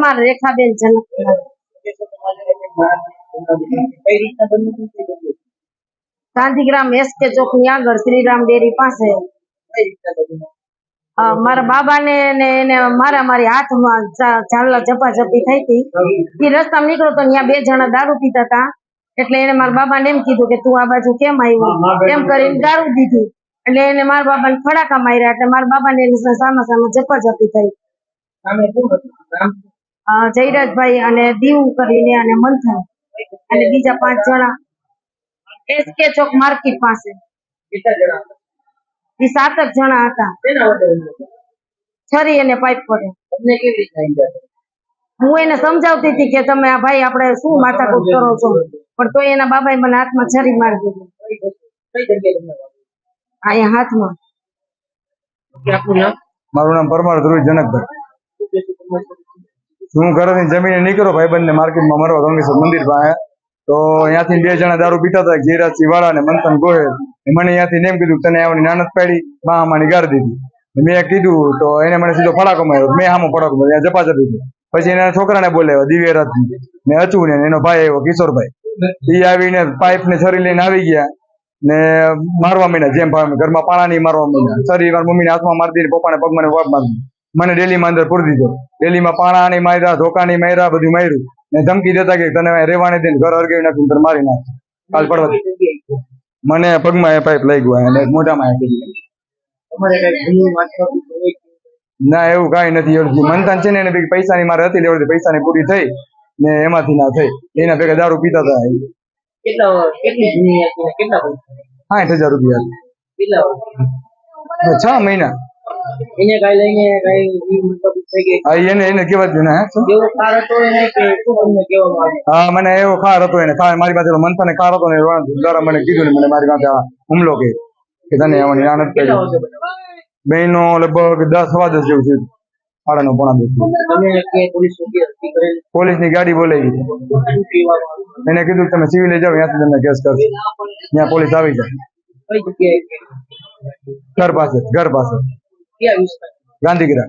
મારા રેખાબેન જનક? ગાંધીગ્રામ એસકે ચોકની આગળ શ્રીરામ ડેરી પાસે. મારા બાબા ને મારા મારી હાથમાં ઝાલા ઝપાઝપી થઈ હતી. એ રસ્તામાં નીકળો તો ત્યાં બે જણા દારૂ પીતા હતા. એટલે એને મારા બાબાને એમ કીધું કે તું આ બાજુ કેમ આવ્યો? એમ કરીને દારૂ દીધી. એટલે એને મારા બાબાને ફડાકા માર્યા. એટલે મારા બાબાને એની સામા સામે ઝપાઝપી થઈ. જયરાજભાઈ અને દીવ કરીને અને મંથન અને બીજા પાંચ જણા. એસકે ચોક માર્કેટ પાસે. કેટલા જણા હતા? એ સાત જ જણા હતા? છરી અને પાઇપ પડે? હું એને સમજાવતી હતી કે તમે આ ભાઈ આપણે શું માથાકૂટ કરો છો? પણ તોય એના બાબાએ મને હાથમાં છરી મારી દીધી? અહીંયા હાથમાં. કે આપનું નામ? મારું નામ પરમાર ધ્રુવ જનકભાઈ. હું ઘરેથી જમીને નીકળ્યો ભાઈબંધને માર્કેટમાં મરવા ગંગેશ્વર મંદિર પાસે. તો અહીંયાથી બે જણા દારૂ પીતા હતા જીરાજસિંહ વાળા અને મંથન ગોહેલ. મને ત્યાંથી એમ કીધું તને આવવાની નાનત પાડી, બા અમાની ગાર દીધી. મેં કીધું, તો એને મને સીધો ફડાકો માર્યો. મેં સામો ફડાકો માર્યો જપા જપી થઈ. પછી એના છોકરાને બોલાવ્યો દિવ્યરાજ ને અચુ ને એનો ભાઈ આવ્યો, કિશોરભાઈ. એ આવીને પાઇપ ને છરી લઈને આવી ગયા ને મારવા માંડ્યા, જેમ ભાવે ઘરમાં પાણા નહીં મારવા માંડ્યા. છરી મારા મમ્મીને હાથમાં મારી દીધી પપ્પાને પગમાં વાપ મારી મને ડેલીમાં અંદર પૂરી દીધો. ડેલીમાં પાણા નહીં માર્યા ધોકા નહીં માર્યા બધું માર્યું. ને ધમકી દેતા કે તને અહીં દઈને ઘર હરગાવી નાખીને તને મારી નાખ. કાલ પડવા મને પગમાં એ પાઇપ લઈ ગયો અને મોઢામાં? ના એવું કાંઈ નથી એવું મંથન છે ને એને ભેગી પૈસાની મારે હતી લેવડતી પૈસાની પૂરી થઈ ને એમાંથી ના થઈ. એના ભેગા દારૂ પીતા હતા. કેટલા કેટલી સાઠ હજાર રૂપિયા. છ મહિના. એને કઈ લઈને કઈ મતલબ થઈ ગઈ. હા એને એને કેવા જ ને એવો કાર હતો એને કે શું તમને કહેવામાં આવ્યું? હા મને એવો ખાર હતો એને. ખાર મારી પાસે મંથને ખાર હતો ને દ્વારા મને કીધું ને મને મારી પાસે હુમલો કે કે તને આવવાની નાનત કેટલા કરી વર્ષે બહેનો લગભગ દસ સવા દસ જેવું થયું સાડા નો પોણા દસ પોલીસ પોલીસની ગાડી બોલાવી. એને કીધું કે તમે સિવિલે જાઓ ત્યાંથી તમને કેસ કરશે. ત્યાં પોલીસ આવી જાય? ઘર પાસે ઘર પાસે. சக்தியா